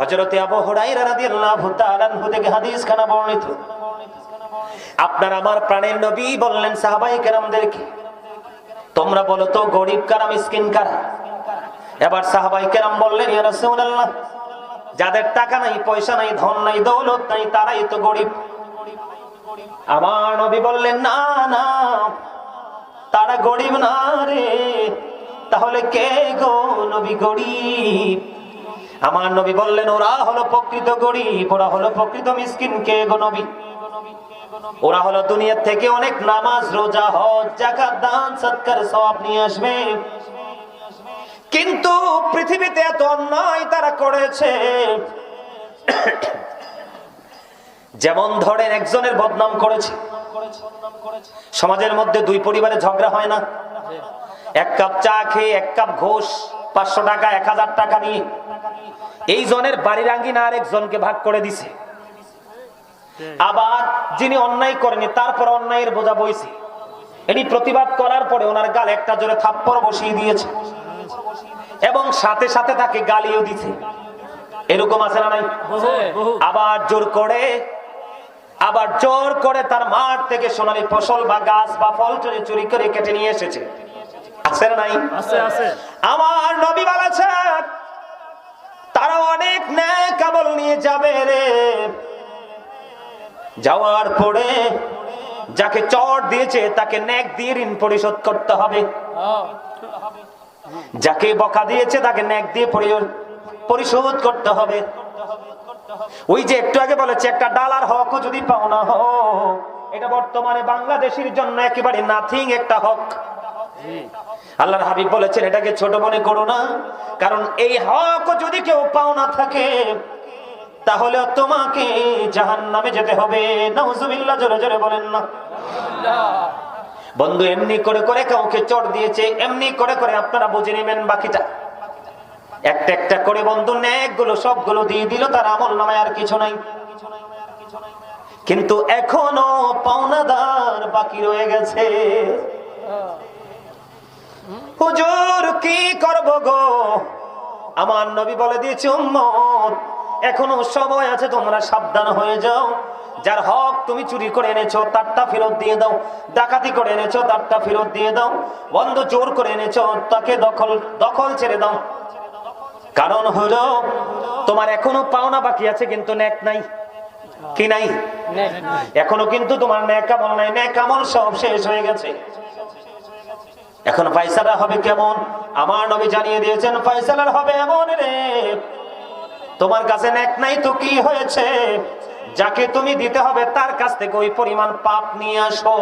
হযরতে আবু হুরায়রা রাদিয়াল্লাহু তাআলা থেকে হাদিস খানা বর্ণিত। আপনার আমার প্রাণের নবী বললেন সাহাবাই কেরামদেরকে, তোমরা বলো তো গরিব কারা, মিসকিন কারা? এবার সাহাবাই কেরাম বললেন, ইয়া রাসূলুল্লাহ, যাদের টাকা নাই, পয়সা নাই, ধন নাই, দৌলত নাই, তারাই তো গরিব। আমার নবী বললেন, না না, তারা গরিব না রে, তাহলে কে গো নবী গরিব? আমার নবী বললেন, ওরা হলো প্রকৃত গরিব, ওরা হলো প্রকৃত মিসকিন, কে গো নবী? ওরা হলো দুনিয়ার থেকে অনেক নামাজ, রোজা, হজ জাকাত দান, সৎকার, সওয়াব নিয়ে আসবে। কিন্তু পৃথিবীতে এত অন্যায় তারা করেছে। যেমন ধরেন একজনের বদনাম করেছে। সমাজের মধ্যে দুই পরিবারে ঝগড়া হয় না। এক কাপ চা খেয়ে এক কাপ ঘোষ। পাঁচশো টাকা, এক হাজার টাকা নিয়ে। এই জনের বাড়ির আঙ্গিনা আরেকজনকে ভাগ করে দিছে। আবার যিনি অন্যায় করেনি, তারপর অন্যায়ের বোঝা বইছে। এটি প্রতিবাদ করার পরে ওনার গাল একটা জোরে থাপ্পড় বসিয়ে দিয়েছে। এবং সাথে সাথে তাকে গালিও দিছে। এরকম আছে না নাই? আবার জোর করে, আবার জোর করে তার মাঠ থেকে সোনালি ফসল বা গাছ বা ফল চুরি করে কেটে নিয়ে এসেছে। আছে নাই? আছে আছে। আমার নবী বলেছেন তারা অনেক ন্যায় কাবল নিয়ে যাবে রে। যাওয়ার পরে যাকে চট দিয়েছে তাকে ন্যাক দিয়ে ঋণ পরিশোধ করতে হবে। যাকে বকা দিয়েছে তাকে ন্যাক দিয়ে পরি- পরিশোধ করতে হবে। ওই যে একটু আগে বলেছে একটা ডালার হক যদি পাও না হো এটা বর্তমানে বাংলাদেশের জন্য একেবারে নাথিং একটা হক। আল্লাহর হাবিব বলেছেন, এটাকে ছোট মনে করো না। কারণ এই হক যদি কেউ পাও না থাকে, তাহলে তোমাকে জাহান নামে যেতে হবে। নাউজুবিল্লাহ, জোরে জোরে বলেন না। বন্ধু, এমনি করে করে কাউকে চট দিয়েছে, এমনি করে করে আপনারা বুঝে নেবেন বাকিটা। একটা একটা করে বন্ধু ন্যাকগুলো সবগুলো দিয়ে দিল, তার আমল নামায় আর কিছু নাই। কিন্তু এখনও পাওনাদার বাকি রয়ে গেছে। হুজুর কি করব গো? আমার নবী বলে দিয়েছে উম্মত এখনও সময় আছে তোমরা সাবধান হয়ে যাও। যার হক তুমি চুরি করে এনেছো তারটা ফেরত দিয়ে দাও। ডাকাতি করে এনেছো তারটা ফেরত দিয়ে দাও। বন্ধ জোর করে এনেছো তাকে দখল দখল ছেড়ে দাও। কারণ হলো তোমার এখনও পাওনা বাকি আছে কিন্তু ন্যাক নাই। কি নাই। এখনও কিন্তু তোমার ন্যাক আমল নাই। ন্যাক আমল সব শেষ হয়ে গেছে। এখন ফাইসালা হবে কেমন? আমার নবী জানিয়ে দিয়েছেন ফাইসালার হবে এমন রে। তোমার কাছে নেক নাই তো কি হয়েছে? যাকে তুমি দিতে হবে, তার কাছ থেকে ওই পরিমাণ পাপ নিয়ে আসো।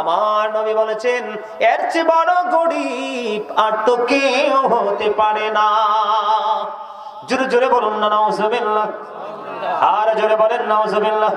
আমার নবী বলেছেন, এর চেয়ে বড় গরিব আর তো কেউ হতে পারে না। জোরে জোরে বলুন না, নাউজুবিল্লাহ। আর জোরে বলেন, নাউজুবিল্লাহ।